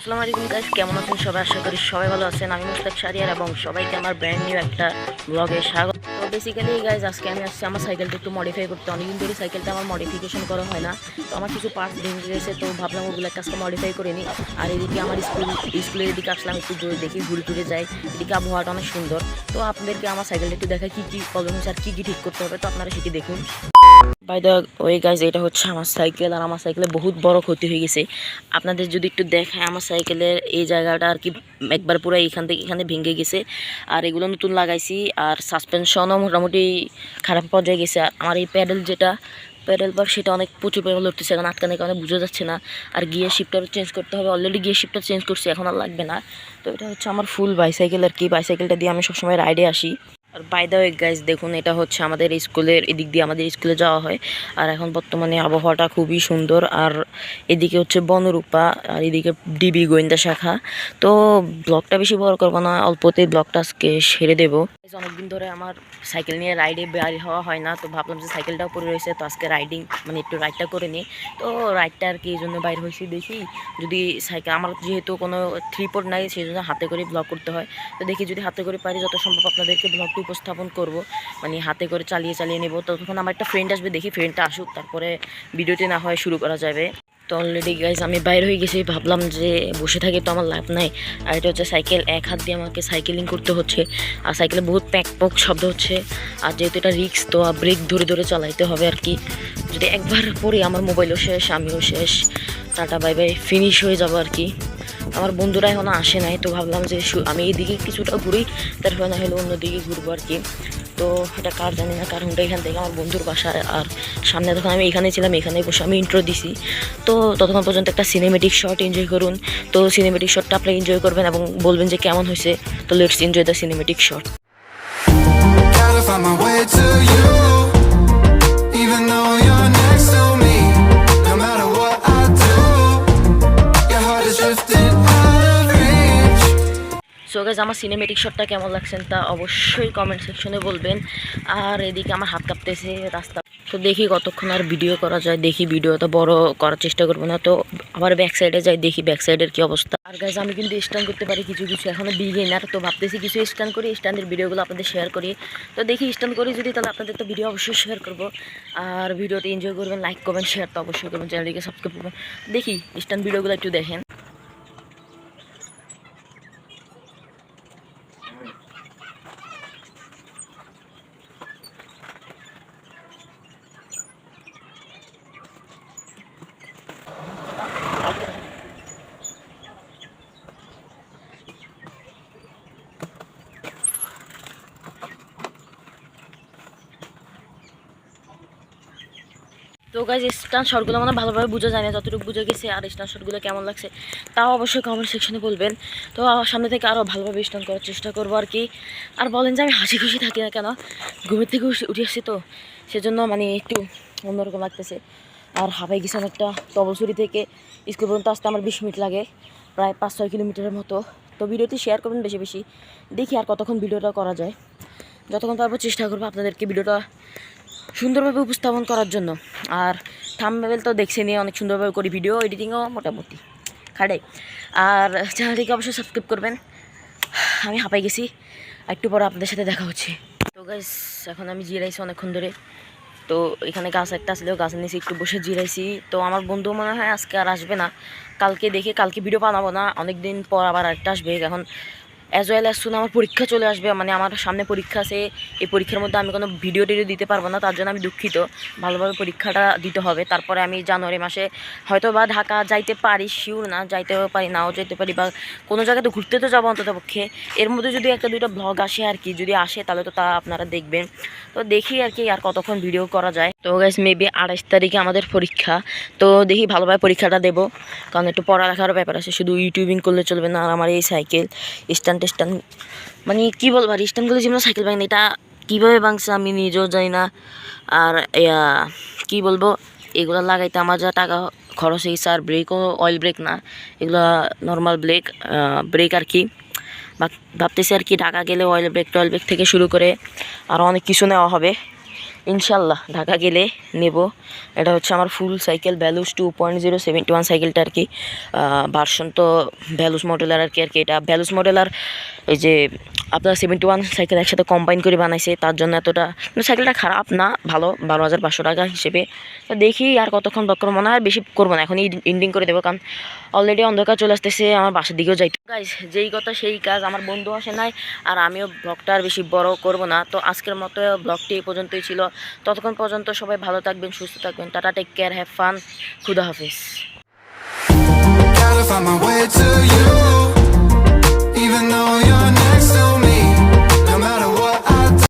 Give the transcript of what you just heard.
আসসালামু আলাইকুম গাইস কেমন আছেন সবাই? আশা করি সবাই ভালো আছেন। আমি মুস্তাক শারিয়ার এবং সবাইকে আমার ব্র্যান্ড নিউ একটা ব্লগে স্বাগত। তো বেসিক্যালি গাইজ আজকে আমি আসছি আমার সাইকেলটা একটু মডিফাই করতে। অনেকদিন ধরে সাইকেলটা আমার মডিফিকেশন করা হয় না। তো আমার কিছু পার্টস ভেঙে গেছে, তো ভাবলাম ওগুলো একটা আজকে মডিফাই করে নিই। আর এদিকে আমার স্কুল স্কুলের এদিকে আসলাম, একটু ঘুরে দেখি, ঘুরে টুরে যাই। এদিকে আবহাওয়াটা অনেক সুন্দর। তো আপনাদেরকে আমার সাইকেলটা একটু দেখাই, কী কী প্রবলেম হচ্ছে আর কী কী ঠিক করতে হবে, তো আপনারা সেটি দেখুন। বাই দ্য ওয়ে গাইজ এটা হচ্ছে আমার সাইকেল আর আমার সাইকেলে বহুত বড় ক্ষতি হয়ে গেছে। আপনাদের যদি একটু দেখায় আমার সাইকেলের এই জায়গাটা আর কি একবার পুরো এইখান থেকে এখানে ভেঙে গেছে। আর এগুলো নতুন লাগাইছি আর সাসপেনশনও মোটামুটি খারাপ পর্যায়ে গেছে। আর আমার এই প্যাডেল যেটা প্যাডেল বার সেটা অনেক প্রচুর পরিমাণে লড়তেছে। এখন আটকানে কারণে বোঝা যাচ্ছে না। আর গিয়ার শিফটারও চেঞ্জ করতে হবে। অলরেডি গিয়ার শিফটার চেঞ্জ করছি, এখন আর লাগবে না। তো এটা হচ্ছে আমার ফুল বাইসাইকেল আর কি। বাইসাইকেলটা দিয়ে আমি সবসময় রাইডে আসি। আর বাই দ্য ওয়ে গাইজ দেখুন, এটা হচ্ছে আমাদের স্কুলের, এদিক দিয়ে আমাদের স্কুলে যাওয়া হয়। আর এখন বর্তমানে আবহাওয়াটা খুবই সুন্দর। আর এদিকে হচ্ছে বনরূপা, আর এদিকে ডিবি গোয়েন্দা শাখা। তো ব্লগটা বেশি বড় করব না, অল্পতেই ব্লগটা আজকে সেরে দেবো। অনেকদিন ধরে আমার সাইকেল নিয়ে রাইডে বের হওয়া হয় না, তো ভাবলাম যে সাইকেলটাও পরে রয়েছে, তো আজকে রাইডিং মানে একটু রাইডটা করে নিই। তো রাইডটা আর কি এই জন্য বাইর হয়েছি দেখি, যদি সাইকেল, আমার যেহেতু কোনো থ্রি পোর্ট নাই, সেই জন্য হাতে করে ব্লগ করতে হয়। তো দেখি যদি হাতে করে পারি, যত সম্ভব আপনাদেরকে ব্লগটি উপস্থাপন করব। মানে হাতে করে চালিয়ে চালিয়ে নেব। তো তখন আমার একটা ফ্রেন্ড আসবে, দেখি ফ্রেন্ডটা আসুক, তারপরে ভিডিওটি না হয় শুরু করা যাবে। তো অলরেডি গাইজ আমি বাইরে হয়ে গেছি, ভাবলাম যে বসে থাকি তো আমার লাভ নাই। আর এটা হচ্ছে সাইকেল এক, হাত দিয়ে আমাকে সাইকেলিং করতে হচ্ছে। আর সাইকেলে বহুত প্যাক পক শব্দ হচ্ছে। আর যেহেতু এটা রিক্স তো আর ব্রেক ধরে ধরে চালাইতে হবে আর কি। যদি একবার পরে আমার মোবাইলও শেষ, আমিও শেষ। টাটা বাই বাই ফিনিশ হয়ে যাব আর কি। আমার বন্ধুরা এখনও আসে নাই, তো ভাবলাম যে আমি এইদিকে কিছুটা ঘুরি তারপরে না হলে অন্যদিকে ঘুরবো আর কি। তো এটা কার জানি না, কারণটা এখান থেকে আমার বন্ধুর বাসা আর সামনে তখন আমি এখানে ছিলাম এখানে বসে আমি ইন্ট্রো দিছি। তো ততক্ষণ পর্যন্ত একটা সিনেমেটিক শট এনজয় করুন। তো সিনেমেটিক শটটা আপনি এনজয় করবেন এবং বলবেন যে কেমন হয়েছে, তো let's enjoy the cinematic shot so guys আমার সিনেমেটিক শটটা কেমন লাগছেন তা অবশ্যই কমেন্ট সেকশনে বলবেন। আর এদিকে আমার হাত কাঁপতেছে রাস্তা। তো দেখি কতক্ষণ আর ভিডিও করা যায়, দেখি ভিডিও তো বড় করার চেষ্টা করব না। তো আবার ব্যাক সাইডে যাই, দেখি ব্যাক সাইডের কী অবস্থা। আর গাইজ আমি কিন্তু স্ট্যান্ড করতে পারি কিছু কিছু এখনও বিগিনার তো ভাবতেছি কিছু স্ট্যান্ড করি স্ট্যান্ডের ভিডিওগুলো আপনাদের শেয়ার করি। তো দেখি স্ট্যান্ড করি যদি, তাহলে আপনাদের তো ভিডিও অবশ্যই শেয়ার করব। আর ভিডিওতে এনজয় করবেন লাইক করবেন শেয়ার তো অবশ্যই করবেন চ্যানেলটিকে সাবস্ক্রাইব করবেন। দেখি স্ট্যান্ড ভিডিওগুলো একটু দেখেন। তো গাইজ স্টান শটগুলো মানে ভালোভাবে বোঝা যায় না, যতটুকু বুঝে গেছে আর স্টান শটগুলো কেমন লাগছে, তাও অবশ্যই কমেন্ট সেকশনে বলবেন। তো সামনে থেকে আরও ভালোভাবে স্টান করার চেষ্টা করব আর কি। আর বলেন যে আমি হাসি খুশি থাকি না কেন, ঘুমের থেকে উঠে আসছি তো, সেজন্য মানে একটু অন্যরকম লাগতেছে। আর হাবাই গেছিলাম একটা তবসুরি থেকে স্কুল পর্যন্ত আসতে আমার বিশ মিনিট লাগে, প্রায় পাঁচ ছয় কিলোমিটারের মতো। তো ভিডিওটি শেয়ার করবেন বেশি বেশি, দেখি আর কতক্ষণ ভিডিওটা করা যায়। যতক্ষণ পারব চেষ্টা করব আপনাদেরকে ভিডিওটা সুন্দরভাবে উপস্থাপন করার জন্য। আর থামবেল তো দেখছে নিয়ে অনেক সুন্দরভাবে করি ভিডিও এডিটিংও মোটামুটি। খাড়াই। আর চ্যানেলটিকে অবশ্যই সাবস্ক্রাইব করবেন। আমি হাঁপাই গেছি। একটু পরে আপনাদের সাথে দেখা হচ্ছে। তো গাইস এখন আমি জিরাইছি অনেকক্ষণ ধরে। তো এখানে গাছ একটা আসলেও গাছের নিচে একটু বসে জিরাইছি। তো আমার বন্ধু মনে হয় আজকে আর আসবে না। কালকে দেখে কালকে ভিডিও বানাবো না। অনেক দিন পর আবার একটা আসবে। এখন অ্যাজ ওয়েল অ্যাজ শুনে আমার পরীক্ষা চলে আসবে। মানে আমার সামনে পরীক্ষা আছে, এই পরীক্ষার মধ্যে আমি কোনো ভিডিও টিডিও দিতে পারব না, তার জন্য আমি দুঃখিত। ভালোভাবে পরীক্ষাটা দিতে হবে। তারপরে আমি জানুয়ারি মাসে হয়তো বা ঢাকা যাইতে পারি শিওর না যাইতেও পারি, নাও যেতে পারি বা কোনো জায়গাতে ঘুরতে তো যাব অন্তত পক্ষে। এর মধ্যে যদি একটা দুইটা ব্লগ আসে আর কি, যদি আসে তাহলে তো তা আপনারা দেখবেন। তো দেখি আর কি, আর কতক্ষণ ভিডিও করা যায়। তো গাইস মেবি আড়াইশ তারিখে আমাদের পরীক্ষা। তো দেখি ভালোভাবে পরীক্ষাটা দেবো। কারণ একটু পড়ালেখারও ব্যাপার আছে, শুধু ইউটিউবিং করলে চলবে না, আর আমার এই সাইকেল স্ট্যান্ড টেস্ট্যান্ড মানে কী বলব আর স্ট্যান্ডগুলো যেমন সাইকেল ভাঙে এটা কীভাবে ভাঙছে আমি নিজেও যাই না। আর কি বলব, এগুলো লাগাইতে আমার যা টাকা খরচ হয়েছে, আর ব্রেকও অয়েল ব্রেক না, এগুলো নর্মাল ব্রেক ব্রেক আর কি। ভাব- ভাবতেছি আর কি, ঢাকা গেলে অয়েল ব্রেক টয়েল ব্রেক থেকে শুরু করে আর অনেক কিছু নেওয়া হবে। ইনশাল্লাহ ঢাকা গেলে নেব। এটা হচ্ছে আমার full cycle values two point zero seventy one সাইকেলটা আর কি। ভার্সন তো ভ্যালুস মডেলার আর কি আর কি। এটা ভ্যালুস মডেলার এই যে আপনার সেভেন্টি ওয়ান সাইকেল একসাথে কম্বাইন করে বানাইছে, তার জন্য এতটা সাইকেলটা খারাপ না, ভালো, বারো হাজার পাঁচশো টাকা হিসেবে। তো দেখি আর কতক্ষণ করব মনে হয় বেশি করব না এখন ইন্ডিং করে দেবো, কারণ অলরেডি অন্ধকার চলে আসতেছে, আমার বাসার দিকেও যাই গাইজ যেই কথা সেই কাজ, আমার বন্ধু আসে নাই, আর আমিও ব্লগটা আর বেশি বড় করব না। তো আজকের মতো ব্লগটি এই পর্যন্তই ছিল। ততক্ষণ পর্যন্ত সবাই ভালো থাকবেন সুস্থ থাকবেন। Tata take care have fun খুদা হাফিজ।